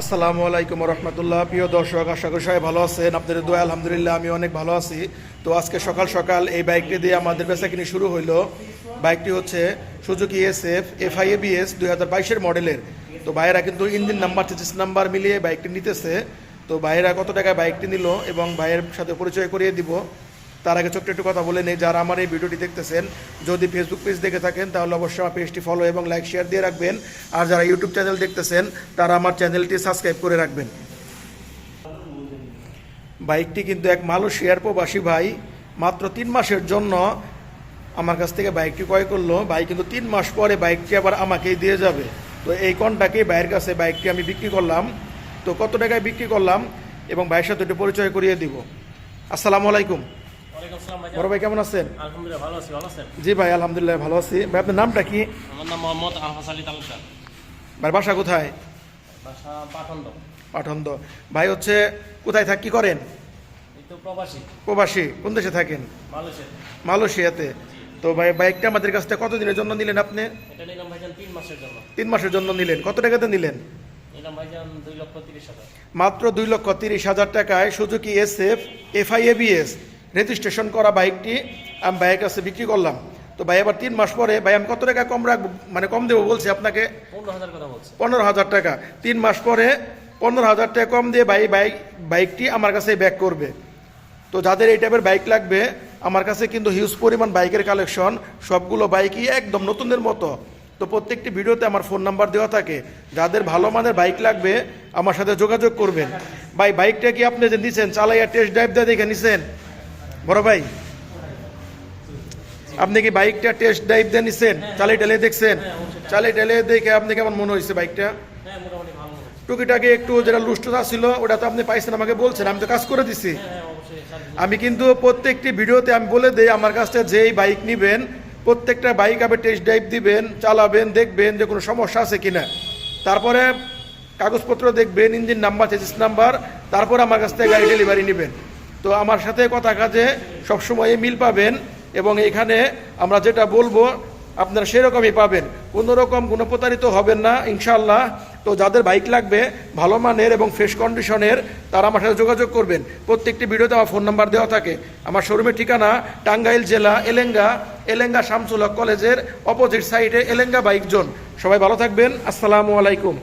আসসালামু আলাইকুম রহমতুল্লাহ প্রিয় দর্শক, আশা করি সবাই ভালো আছেন। আপনাদের দোয়া, আলহামদুলিল্লাহ আমি অনেক ভালো আছি। তো আজকে সকাল সকাল এই বাইকটি দিয়ে আমাদের বেচা কিনে শুরু হইল। বাইকটি হচ্ছে Suzuki S F F I A BS দুই হাজার বাইশের মডেলের। তো ভাইয়েরা কিন্তু ইঞ্জিন নাম্বার চেচিস নাম্বার মিলিয়ে বাইকটি নিতেছে। তো ভাইয়েরা কত টাকায় বাইকটি নিল এবং ভাইয়ের সাথে পরিচয় করিয়ে দিব। তার আগে ছোট্ট একটু কথা বলে নেই, যারা আমার এই ভিডিওটি দেখতেছেন, যদি ফেসবুক পেজ দেখে থাকেন, তাহলে অবশ্যই আমার পেজটি ফলো এবং লাইক শেয়ার দিয়ে রাখবেন। আর যারা ইউটিউব চ্যানেল দেখতেছেন, তারা আমার চ্যানেলটি সাবস্ক্রাইব করে রাখবেন। বাইকটি কিন্তু এক মালয়েশিয়ার প্রবাসী ভাই, মাত্র তিন মাসের জন্য আমার কাছ থেকে বাইকটি ক্রয় করল। ভাই কিন্তু তিন মাস পরে বাইকটি আবার আমাকেই দিয়ে যাবে। তো এই কনটাকেই ভাইয়ের কাছে বাইকটি আমি বিক্রি করলাম। তো কত টাকায় বিক্রি করলাম? এবং ভাইয়ের সাথে একটু পরিচয় করিয়ে দিব। আসসালামু আলাইকুম। বড় ভাই কেমন আছেন? আলহামদুলিল্লাহ ভালো আছি ভালো আছেন? জি ভাই আলহামদুলিল্লাহ ভালো আছি। ভাই আপনার নামটা কি? আমার নাম মোহাম্মদ আলহাস আলী তালুকদার। ভাই বাসা কোথায়? বাসা পাঠন্দ ভাই হচ্ছে কোথায় থাক কি করেন? প্রবাসী। প্রবাসী কোন দেশে থাকেন? মালয়েশিয়াতে। তো ভাই বাইকটা আমাদের কাছ থেকে কতদিনের জন্য নিলেন আপনি? তিন মাসের জন্য। নিলেন। কত টাকাতে নিলেন? মাত্র দুই লক্ষ তিরিশ হাজার টাকায় Suzuki S F F I ABS. Registration করা বাইকটি আমি ভাইয়ের কাছে বিক্রি করলাম। তো ভাই আবার তিন মাস পরে ভাই আমি কত টাকা কম রাখব? মানে কম দেবো বলছি আপনাকে? পনেরো হাজার টাকা। তিন মাস পরে পনেরো হাজার টাকা কম দিয়ে ভাই বাইক বাইকটি আমার কাছে ব্যাক করবে। তো যাদের এই টাইপের বাইক লাগবে আমার কাছে কিন্তু হিউজ পরিমাণ বাইকের কালেকশন সবগুলো বাইকই একদম নতুনের মতো। তো প্রত্যেকটি ভিডিওতে আমার ফোন নাম্বার দেওয়া থাকে। যাদের ভালো মানের বাইক লাগবে আমার সাথে যোগাযোগ করবেন। ভাই বাইকটা কি আপনি যে নিছেন চালাইয়া টেস্ট ড্রাইভ দিয়ে দেখে নিছেন? বড় ভাই আপনি কি বাইকটা টেস্ট ড্রাইভ দিয়ে নিছেন? চালাই টালে দেখছেন? চালাই টালে দেখে আপনি কেমন মনে হয়েছে বাইকটা? হ্যাঁ টুকিটাকে একটু যেটা লুষ্টতা ছিল ওটা তো আপনি পাইছেন আমাকে বলছেন আমি তো কাজ করে দিছি। হ্যাঁ আমি কিন্তু প্রত্যেকটি ভিডিওতে আমি বলে দেই আমার কাছ থেকে যেই বাইক নেবেন প্রত্যেকটা বাইক আপনি টেস্ট ড্রাইভ দিবেন চালাবেন দেখবেন যে কোনো সমস্যা আছে কিনা। তারপরে কাগজপত্র দেখবেন ইঞ্জিন নাম্বার চেসিস নাম্বার তারপরে আমার কাছ থেকে গাড়ি ডেলিভারি নেবেন। তো আমার সাথে কথা কাজে সবসময় মিল পাবেন এবং এখানে আমরা যেটা বলব, আপনারা সেরকমই পাবেন। কোনো রকম গুণপ্রতারিত হবেন না ইনশাল্লাহ তো যাদের বাইক লাগবে, ভালো মানের এবং ফ্রেশ কন্ডিশনের, তারা আমার সাথে যোগাযোগ করবেন। প্রত্যেকটি ভিডিওতে আমার ফোন নাম্বার দেওয়া থাকে। আমার শোরুমের ঠিকানা টাঙ্গাইল জেলা, এলেঙ্গা এলেঙ্গা শামসুল কলেজের অপোজিট সাইডে এলেঙ্গা বাইক জোন। সবাই ভালো থাকবেন। আসসালামু আলাইকুম।